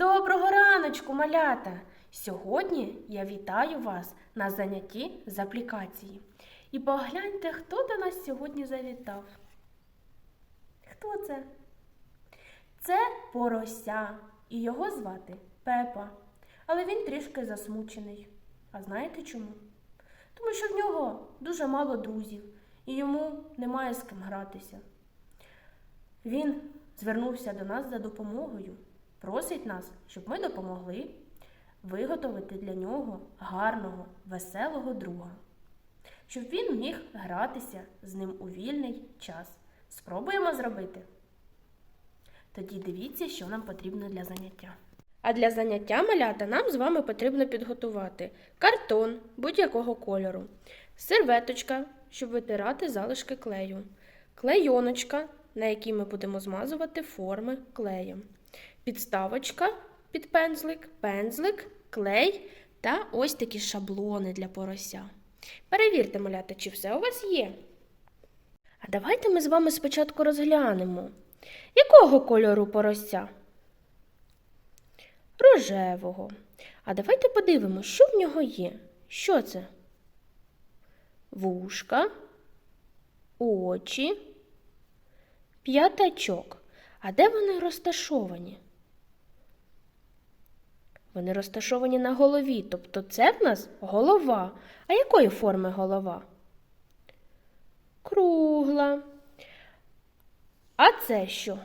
Доброго раночку, малята! Сьогодні я вітаю вас на занятті з аплікації. І погляньте, хто до нас сьогодні завітав. Хто це? Це порося, і його звати Пепа. Але він трішки засмучений. А знаєте чому? Тому що в нього дуже мало друзів, і йому немає з ким гратися. Він звернувся до нас за допомогою, просить нас, щоб ми допомогли виготовити для нього гарного, веселого друга, щоб він міг гратися з ним у вільний час. Спробуємо зробити. Тоді дивіться, що нам потрібно для заняття. А для заняття малята нам з вами потрібно підготувати картон будь-якого кольору, серветочка, щоб витирати залишки клею, клейоночка, на якій ми будемо змазувати форми клеєм, підставочка під пензлик, пензлик, клей та ось такі шаблони для порося. Перевірте, малята, чи все у вас є. А давайте ми з вами спочатку розглянемо, якого кольору порося? Рожевого. А давайте подивимося, що в нього є. Що це? Вушка, очі, п'ятачок. А де вони розташовані? Вони розташовані на голові, тобто це в нас голова. А якої форми голова? Кругла. А це що?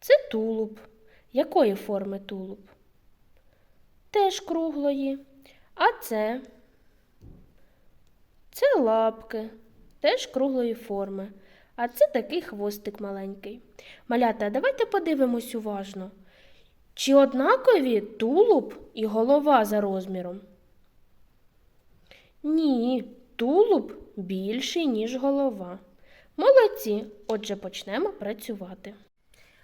Це тулуб. Якої форми тулуб? Теж круглої. А це? Це лапки, теж круглої форми. А це такий хвостик маленький. Малята, давайте подивимось уважно. Чи однакові тулуб і голова за розміром? Ні, тулуб більший, ніж голова. Молодці. Отже, почнемо працювати.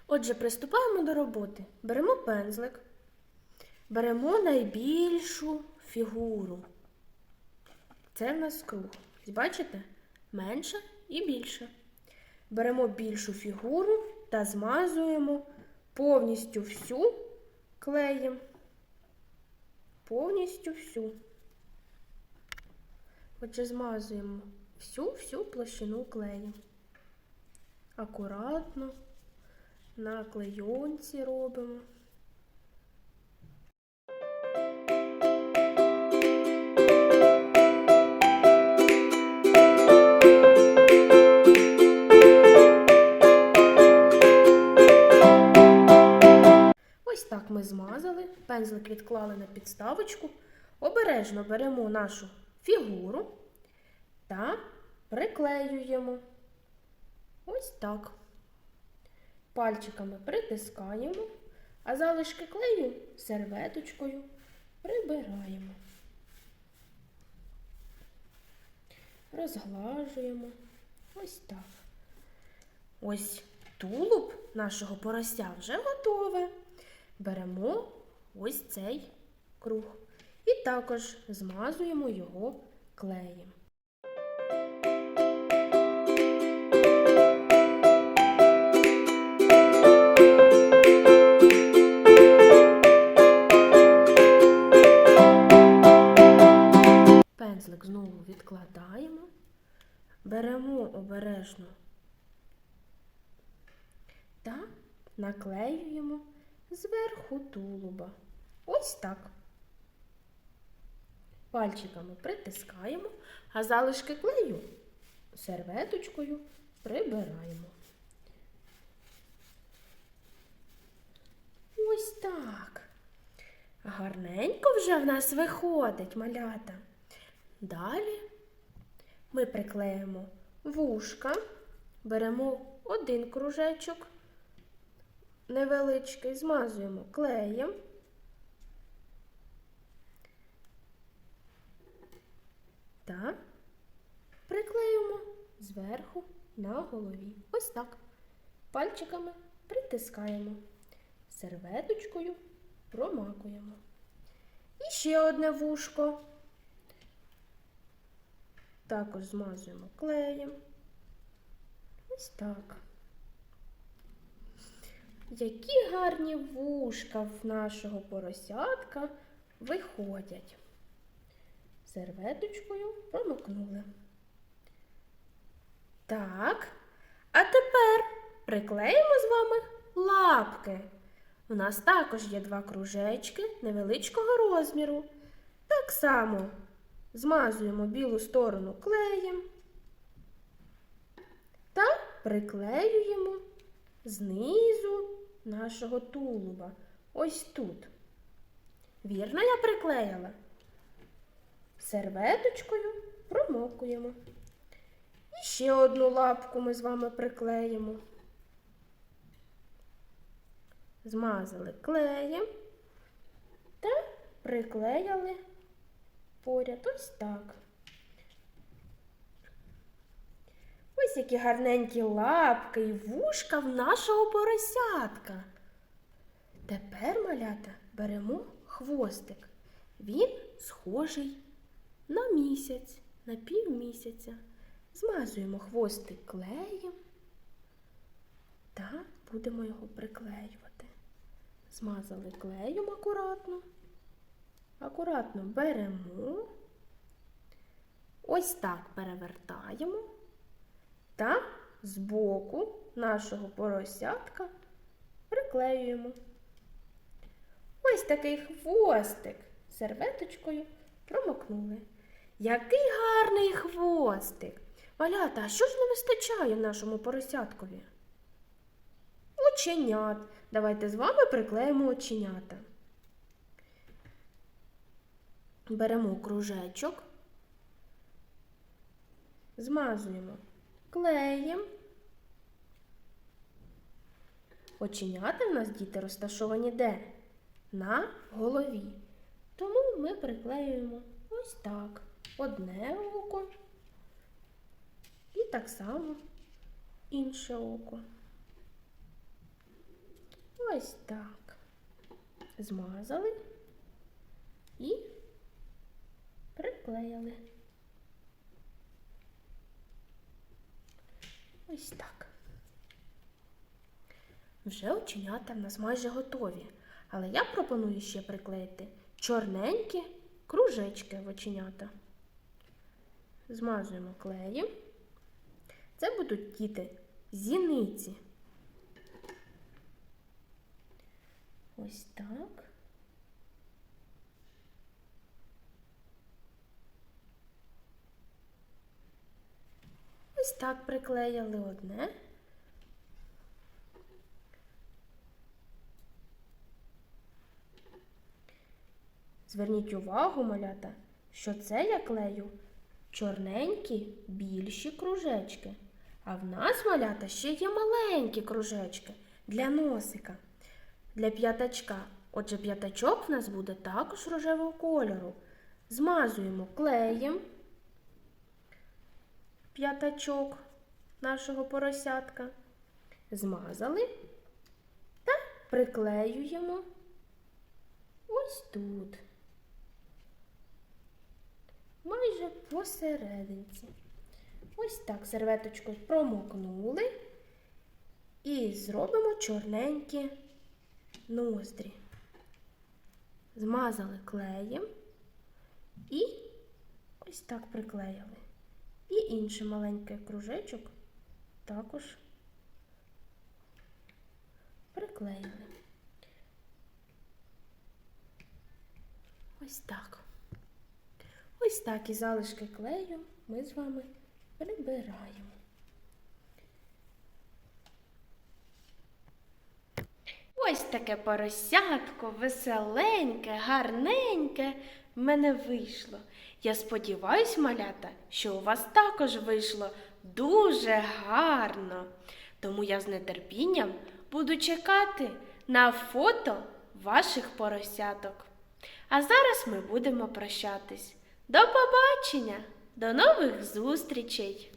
Отже, приступаємо до роботи. Беремо пензлик, беремо найбільшу фігуру. Це в нас круг. Бачите? Менше і більше. Беремо більшу фігуру та змазуємо повністю всю клеєм. Повністю всю. Отже, змазуємо всю-всю площину клею. Акуратно на клейонці робимо. Так ми змазали, пензлик відклали на підставочку. Обережно беремо нашу фігуру та приклеюємо. Ось так. Пальчиками притискаємо, а залишки клею серветочкою прибираємо. Розглажуємо. Ось так. Ось тулуб нашого порося вже готове. Беремо ось цей круг і також змазуємо його клеєм. Пензлик знову відкладаємо, беремо обережно та наклеюємо зверху тулуба. Ось так. Пальчиками притискаємо, а залишки клею серветочкою прибираємо. Ось так. Гарненько вже в нас виходить малята. Далі ми приклеїмо вушка, беремо один кружечок невеличкий, змазуємо клеєм. Та приклеюємо зверху на голові. Ось так. Пальчиками притискаємо, серветочкою промакуємо. І ще одне вушко. Також змазуємо клеєм. Ось так. Які гарні вушка в нашого поросятка виходять. Серветочкою промокнули. Так, а тепер приклеїмо з вами лапки. У нас також є два кружечки невеличкого розміру. Так само змазуємо білу сторону клеєм та приклеюємо знизу нашого тулуба. Ось тут. Вірно я приклеїла? Серветочкою промокуємо. І ще одну лапку ми з вами приклеїмо. Змазали клеєм та приклеїли поряд ось так. Ось які гарненькі лапки і вушка в нашого поросятка. Тепер, малята, беремо хвостик. Він схожий на місяць, на півмісяця. Змазуємо хвостик клеєм та будемо його приклеювати. Змазали клеєм акуратно. Акуратно беремо, ось так перевертаємо та збоку нашого поросятка приклеюємо. Ось такий хвостик серветочкою промокнули. Який гарний хвостик! Малята, а що ж не вистачає нашому поросяткові? Оченят. Давайте з вами приклеїмо оченята. Беремо кружечок, змазуємо клеєм. Оченята в нас діти розташовані де? На голові. Тому ми приклеюємо ось так. Одне око і так само інше око. Ось так. Змазали і приклеїли. Ось так. Вже оченята в нас майже готові, але я пропоную ще приклеїти чорненькі кружечки в оченята. Змазуємо клеєм. Це будуть діти зіниці. Ось так. Ось так приклеїли одне. Зверніть увагу, малята, що це я клею чорненькі більші кружечки. А в нас, малята, ще є маленькі кружечки для носика, для п'ятачка. Отже, п'ятачок в нас буде також рожевого кольору. Змазуємо клеєм п'ятачок нашого поросятка. Змазали та приклеюємо ось тут. Майже посерединці. Ось так серветочкою промокнули і зробимо чорненькі ноздрі. Змазали клеєм і ось так приклеїли. І інший маленький кружечок також приклеїли. Ось так. Ось так і залишки клею ми з вами прибираємо. Ось таке поросятко, веселеньке, гарненьке в мене вийшло. Я сподіваюсь, малята, що у вас також вийшло дуже гарно. Тому я з нетерпінням буду чекати на фото ваших поросяток. А зараз ми будемо прощатись. До побачення, до нових зустрічей!